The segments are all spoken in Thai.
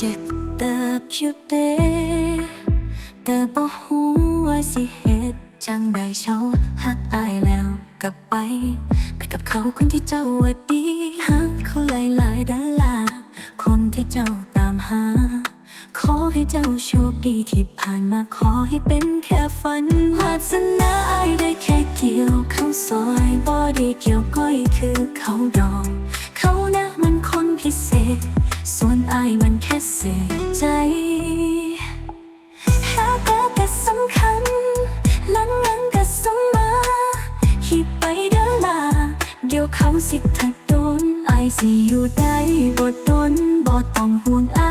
อยู่เดแต่บ่ฮู้ว่าสิเฮ็ดจังใดเช้าหักอายแล้วกลับไป ไปกับเขาคนที่เจ้าว่าดีหักเขาหลายๆด้าลาคนที่เจ้าตามหา ขอให้เจ้าโชคดีที่ผ่านมาขอให้เป็นแค่ฝันวาสนาอายได้แค่เกี่ยวเข้าซอยบอดีเกี่ยวก้อยคือเขาดอง ส่วนอายมันแค่เสียใจหาเกิดก็สำคัญหลังหลังก็สมมาฮิดไปเดินลาเดี๋ยวเขาสิถักโดนไอายสิอยู่ได้บ่โดนบ่ต้องห่วงไอาย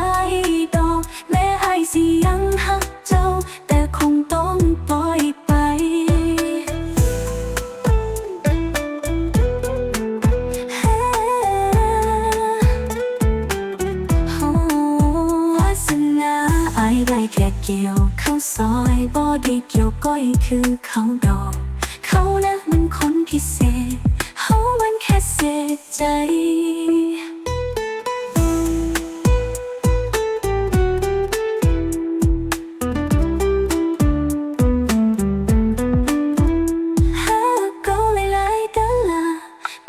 เกี่ยวข้าซอยบอดีเกี่ยวก้อยคือเขาดอก เขานะมันคนพิเศษเขามันแค่เศษใจหาก็หลายๆกันละ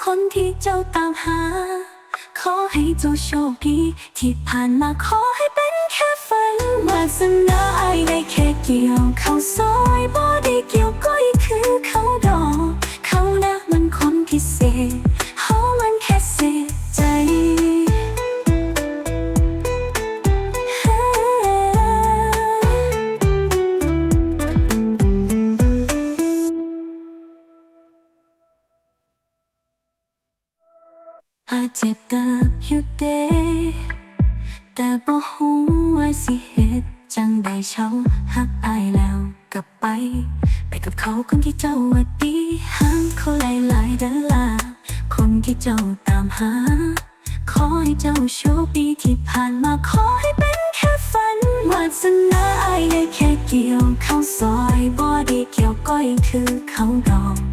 คนที่เจ้าตามหา ขอให้เจ้าโชคดีที่ผ่านมาขอให้ ฝันวาสนอายได้แค่เกี่ยว เขาซอยบอได้เกี่ยวก้อยคือเขาดอก เขานะมันคนพิเศษเขามันแค่เศษใจอาจเจ็บกับอยู่เดแต่บ่ฮู้ว่าสิเฮ็ด จังใดเช้าหักอายแล้วกลับไป ไปกับเขาคนที่เจ้าว่าดีหางเขาหลายๆด้านลาคนที่เจ้าตามหา ขอให้เจ้าโชคดีที่ผ่านมาขอให้เป็นแค่ฝันวาสนาอายได้แค่เกี่ยว เข้าซอยบอดีเกี่ยวก้อยคือเขาดอก